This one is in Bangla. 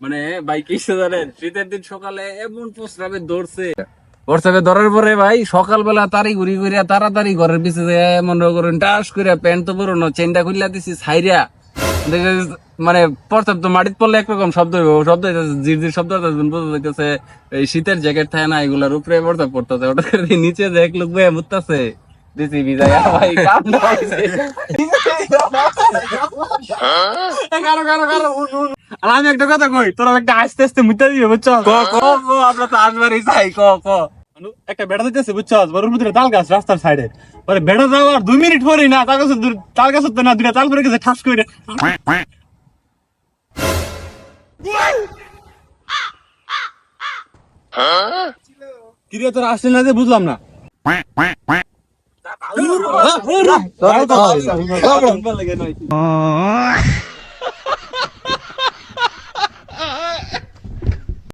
মানে ভাই কিসে জানেন শীতের দিন সকালে এমন প্রস্রাবে দৌড়ছে। প্রস্রাবে ধরার পরে ভাই সকালবেলা তাড়ি ঘুরি ঘুরিয়া তাড়াতাড়ি ঘরের পিছে মনে করেন টাস করে প্যান্ট তো পরো না চেনটা খুললা দিছি ছাইরা দেখে মানে প্রস্তাব তো মাটিত পড়লে একরকম শব্দ শব্দ জির জির শব্দ যাইতেছে এই শীতের জ্যাকেট থাকে না এগুলার উপরে প্রস্তাব পড়তেছে ওটা করে নিচে যে এক লোক বয়ে মুততেছে দিছি বিজয় ভাই কাম। কারও কারও কারও উন, উন। আর আমি একটা কথা কই তোরা একটা আস্তে আস্তে মুইতা দিবে বুঝছ ক ক ক আমরা তো আসবারই চাই ক ক একটা বেড়া দিতেছে বুঝছ বড় ভিতরে তাল গাছ রাস্তার সাইডে পরে বেড়া যাওয়ার দুই মিনিট পরেই না তাল গাছ তাল গাছ না দুটা তাল করে গেছে ঠাস করে কিরে তোরা আসলে না যে বুঝলাম না তো